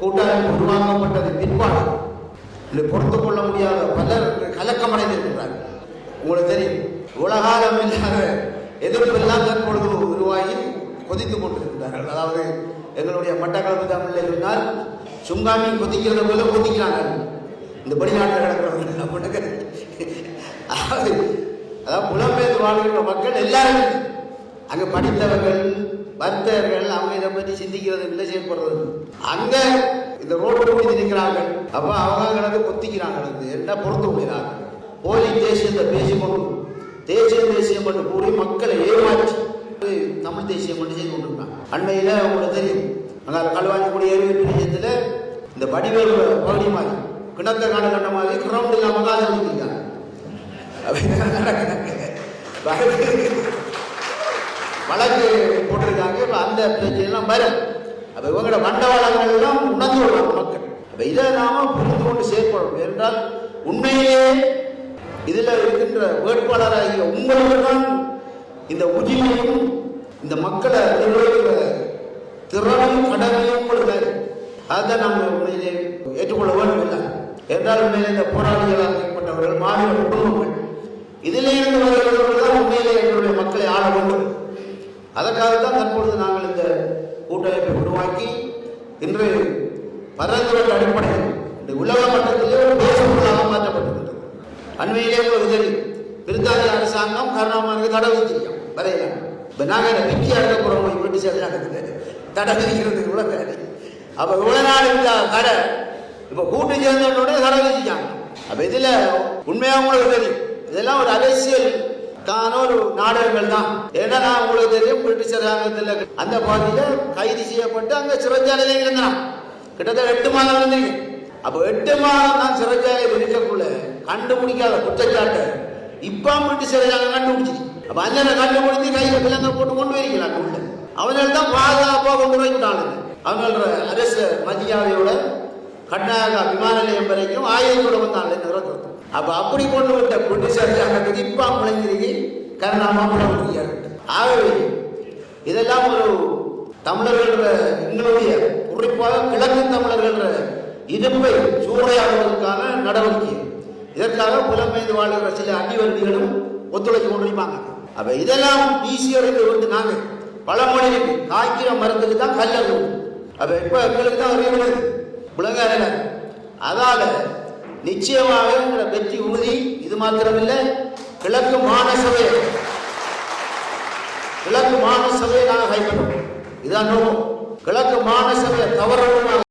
கூட்டாளி உருவாக்கப்பட்டது பிற்பாடு. இதை பொறுத்து கொள்ள முடியாத பலர் கலக்கமடைந்திருக்கிறார்கள் உங்களுக்கு தெரியும் உலகாலம் இல்லாத எதிர்ப்பெல்லாம் தற்பொழுது உருவாகி கொதித்துக் கொண்டிருக்கிறார்கள். அதாவது எங்களுடைய மட்டக்களப்பு தமிழில் சொன்னால் சுங்காமி கொதிக்கிறத போல கொதிக்கிறாங்க இந்த வெளிநாட்டில் கிடக்கிறவங்க அப்படின்னு அதாவது அதாவது புலம்பெயர்ந்து வாழ்கின்ற மக்கள் எல்லாருமே அங்கே படித்தவர்கள் பக்தர்கள் அவங்க இதை பற்றி சிந்திக்கிறது இல்லை செயல்படுறது அங்க இந்த ரோடு முடிஞ்சு நிற்கிறார்கள் அப்ப அவங்க கிடந்து கொத்திக்கிறாங்க கிடந்து என்ன பொறுத்து முடியாது போலி தேசியத்தை பேசிக்கொண்டு தேசியம் தேசியம் என்று கூறி மக்களை ஏமாற்றி தமிழ் தேசியம் என்று செய்து கொண்டிருக்காங்க அண்மையில் உங்களுக்கு தெரியும் அங்கே களுவாஞ்சிக்குடி ஏரியை பிரியத்தில் இந்த வடிவேல் பகுதி மாதிரி கிணத்த காடு கண்ட மாதிரி கிரவுண்ட் இல்லாமல் தான் அப்படின்னு வழக்கு போட்டிருக்காங்க. இப்போ அந்த பிரச்சனைலாம் வரும். அப்போ இவங்களோட மண்டவாளங்கள் உணர்ந்து கொள்வாங்க மக்கள். அப்போ இதை நாம புரிந்து கொண்டு செயற்படணும். என்றால் உண்மையிலேயே இதில் இருக்கின்ற வேட்பாளராகிய உங்களுக்கு தான் இந்த உரிமையும் இந்த மக்களை நிர்வகிக்கிற திறனும் கடமையும் உங்களுக்கு அதுதான் நம்ம உண்மையிலே ஏற்றுக்கொள்ள வேண்டும் இல்லை என்றால் உண்மையிலே இந்த போராளிகளாக ஏற்பட்டவர்கள் மாநில குடும்பங்கள். இதிலே இருந்து வருகிறவர்கள் தான் உண்மையிலே எங்களுடைய மக்களை ஆள அதற்காகத்தான் தற்பொழுது நாங்கள் இந்த கூட்டமைப்பை உருவாக்கி இன்று பரந்துவட்ட அடிப்படையில் இந்த உலக மட்டத்திலே ஒரு தேசப்பொருளாக மாற்றப்பட்டிருக்கிறது. அண்மையிலே ஒரு தெரியும் பிரித்தானிய அரசாங்கம் கருணாமனுக்கு தடை விதிச்சிருக்கோம் வரையில இப்போ நாங்கள் பிக்கி அடக்க போகிறோம் பிரிட்டிஷ் அரசாங்கத்துக்கு தடை விதிக்கிறதுக்கு கூட தேவை அப்போ இவ்வளோ நாள் இந்த கடை இப்போ கூட்டு சேர்ந்தோடனே தடை விதிச்சாங்க அப்போ இதில் உண்மையாக உங்களுக்கு தெரியும். இதெல்லாம் ஒரு அரசியல் தான ஒரு நாடகங்கள் தான். ஏன்னா நான் உங்களுக்கு தெரியும் பிரிட்டிஷ் அரசாங்கத்தில் அந்த பகுதியில் கைது செய்யப்பட்டு அங்கே சிறைச்சாலையில் இருந்தான். கிட்டத்தட்ட எட்டு மாதம் இருந்தீங்க அப்போ எட்டு மாதம் தான் சிறைச்சாலையில் இருக்கக்குள்ள கண்டுபிடிக்காத குற்றச்சாட்டு இப்போ பிரிட்டிஷ் அரசாங்கம் கண்டுபிடிச்சி அப்போ அஞ்சனை கண்டுபிடிச்சி கையில் பிள்ளைங்க போட்டு கொண்டு வரீங்களா உள்ள அவர்கள் தான் பாதுகாப்பாக கொண்டு போய்விட்டாங்க அவங்களோட அரசு மரியாதையோட கர்நாடகா விமான நிலையம் வரைக்கும் ஆயுதத்தோட வந்தாங்க நிறுத்தம் அப்ப அப்படி கொண்டு விட்ட பிரிட்டிஷ் அரசாங்கத்துக்கு இப்ப முளைஞ்சிருக்கு கருணாமா முளைஞ்சிருக்காரு ஆகவே இதெல்லாம் ஒரு தமிழர்கள எங்களுடைய குறிப்பாக கிழக்கு தமிழர்கள இருப்பை சூறையாடுவதற்கான நடவடிக்கை. இதற்காக புலமைந்து வாழ்கிற சில அடிவருதிகளும் ஒத்துழைத்து கொண்டிருப்பாங்க. அப்ப இதெல்லாம் ஈஸியாக வந்து நாங்க பல மொழிகளுக்கு காய்க்கிற மரத்துக்கு தான் கல்லது அப்ப இப்ப எங்களுக்கு தான் அறிவுறது விளங்காத அதால நிச்சயமாக உங்களை வெற்றி உறுதி. இது மாத்திரமில்லை கிழக்கு மாநசபை கிழக்கு மாநசபையை நாங்கள் கைப்பற்றோம் இதான் நோக்கம். கிழக்கு மாநசபையை தவறணும்